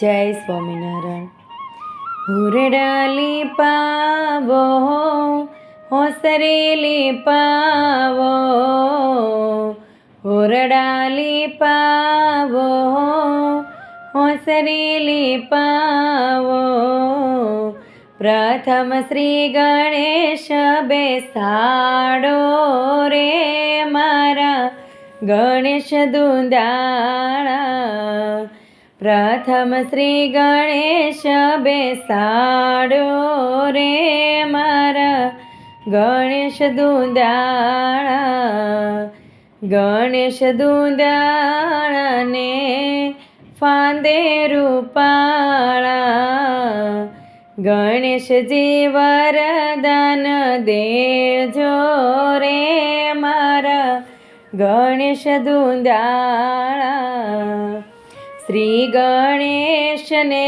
જય સ્વામિનારાયણ. હુરડાલી પાવો, હોસરેલી પાવો, હુરડાલી પાવો, હોસરેલી પાવો. પ્રથમ શ્રી ગણેશ બેસાડો રે મારા ગણેશ દુંદાળા પ્રથમ શ્રી ગણેશ બેસાડો રે મારા. ગણેશ દુંદાણા, ગણેશ દુંદાણાને ફાંદે રૂપાળા. ગણેશજી વરદાન દેજો રે મારા. ગણેશ દુંદાળા શ્રી ગણેશને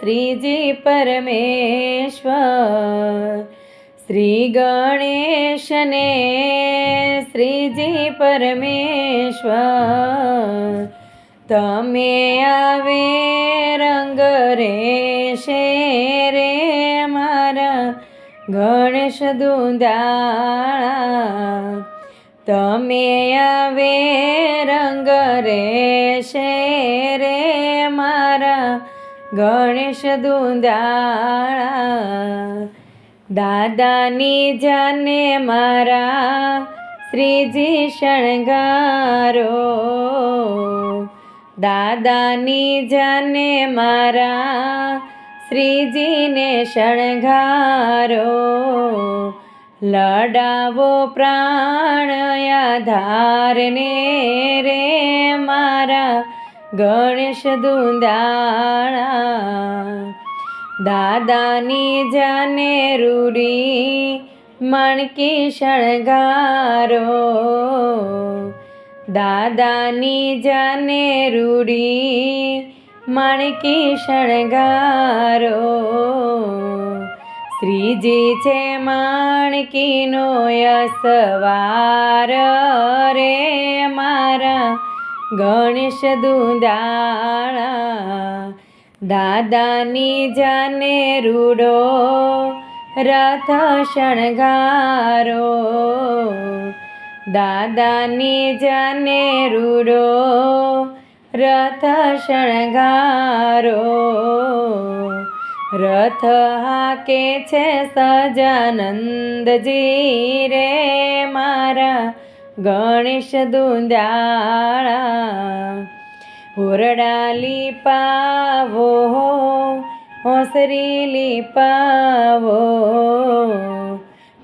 શ્રીજી પરમેશ્વર. શ્રી ગણેશને શ્રીજી પરમેશ્વર. તમે આવે રંગ રેશે રે મારા ગણેશ દુંદાળા તમે આવે રંગ રેશે રે મારા ગણેશ દુંદાળા. દાદાની જાને મારા શ્રીજી શણગારો. દાદાની જાને મારા શ્રીજીને શણગારો. લડાવો પ્રાણ ધારને રે મારા ગણેશ દુંદાણા. દાદાની જાને રૂડી મણકી શણગારો. દાદાની જાને રૂડી મણકી શણગારો. શ્રીજી છે માણકીનો યસવાર રે મારા ગણેશ દુંદાણા. દાદાની જાને રૂડો રથ શણગારો. દાદાની જાને રૂડો રથ શણગારો. રથ હાકે છે સજાનંદજી રે મારા ગણેશ દુંદાળા. હુરડાલી પાવો હોસરીલી પાવો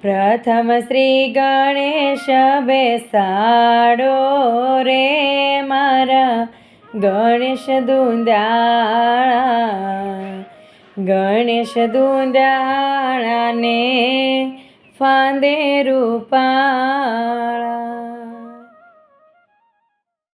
પ્રથમ શ્રી ગણેશ બેસાડો રે મારા ગણેશ દુંદાળા. ગણેશ દુંદાળાને ફાંદે રૂપાળા.